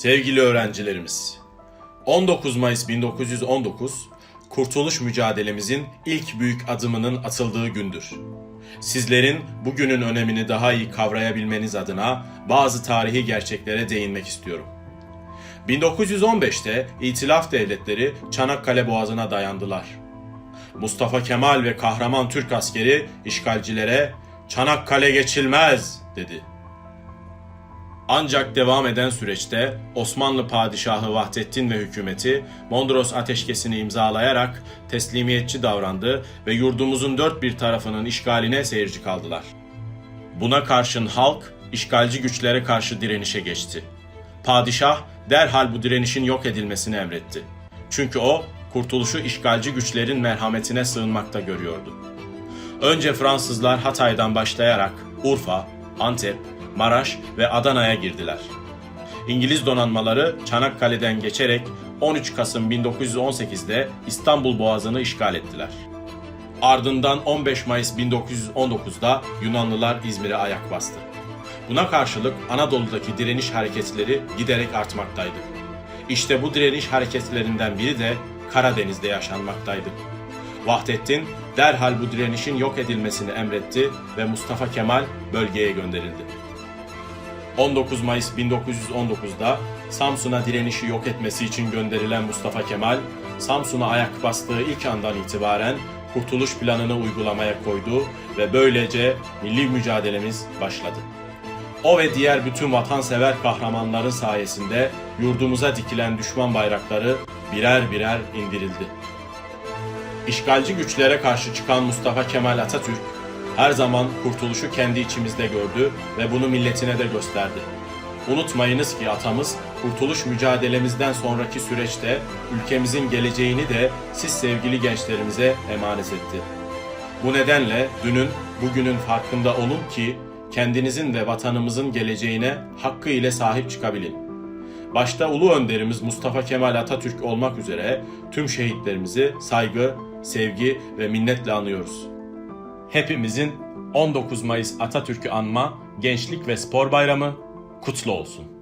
Sevgili öğrencilerimiz, 19 Mayıs 1919 Kurtuluş mücadelemizin ilk büyük adımının atıldığı gündür. Sizlerin bugünün önemini daha iyi kavrayabilmeniz adına bazı tarihi gerçeklere değinmek istiyorum. 1915'te İtilaf devletleri Çanakkale Boğazı'na dayandılar. Mustafa Kemal ve kahraman Türk askeri işgalcilere Çanakkale geçilmez dedi. Ancak devam eden süreçte Osmanlı Padişahı Vahdettin ve hükümeti Mondros Ateşkesi'ni imzalayarak teslimiyetçi davrandı ve yurdumuzun dört bir tarafının işgaline seyirci kaldılar. Buna karşın halk işgalci güçlere karşı direnişe geçti. Padişah derhal bu direnişin yok edilmesini emretti. Çünkü o kurtuluşu işgalci güçlerin merhametine sığınmakta görüyordu. Önce Fransızlar Hatay'dan başlayarak Urfa, Antep, Maraş ve Adana'ya girdiler. İngiliz donanmaları Çanakkale'den geçerek 13 Kasım 1918'de İstanbul Boğazı'nı işgal ettiler. Ardından 15 Mayıs 1919'da Yunanlılar İzmir'e ayak bastı. Buna karşılık Anadolu'daki direniş hareketleri giderek artmaktaydı. İşte bu direniş hareketlerinden biri de Karadeniz'de yaşanmaktaydı. Vahdettin derhal bu direnişin yok edilmesini emretti ve Mustafa Kemal bölgeye gönderildi. 19 Mayıs 1919'da Samsun'a direnişi yok etmesi için gönderilen Mustafa Kemal, Samsun'a ayak bastığı ilk andan itibaren kurtuluş planını uygulamaya koydu ve böylece milli mücadelemiz başladı. O ve diğer bütün vatansever kahramanların sayesinde yurdumuza dikilen düşman bayrakları birer birer indirildi. İşgalci güçlere karşı çıkan Mustafa Kemal Atatürk her zaman kurtuluşu kendi içimizde gördü ve bunu milletine de gösterdi. Unutmayınız ki atamız kurtuluş mücadelemizden sonraki süreçte ülkemizin geleceğini de siz sevgili gençlerimize emanet etti. Bu nedenle dünün, bugünün farkında olun ki kendinizin ve vatanımızın geleceğine hakkı ile sahip çıkabilin. Başta Ulu Önderimiz Mustafa Kemal Atatürk olmak üzere tüm şehitlerimizi saygı, sevgi ve minnetle anıyoruz. Hepimizin 19 Mayıs Atatürk'ü anma Gençlik ve Spor Bayramı kutlu olsun.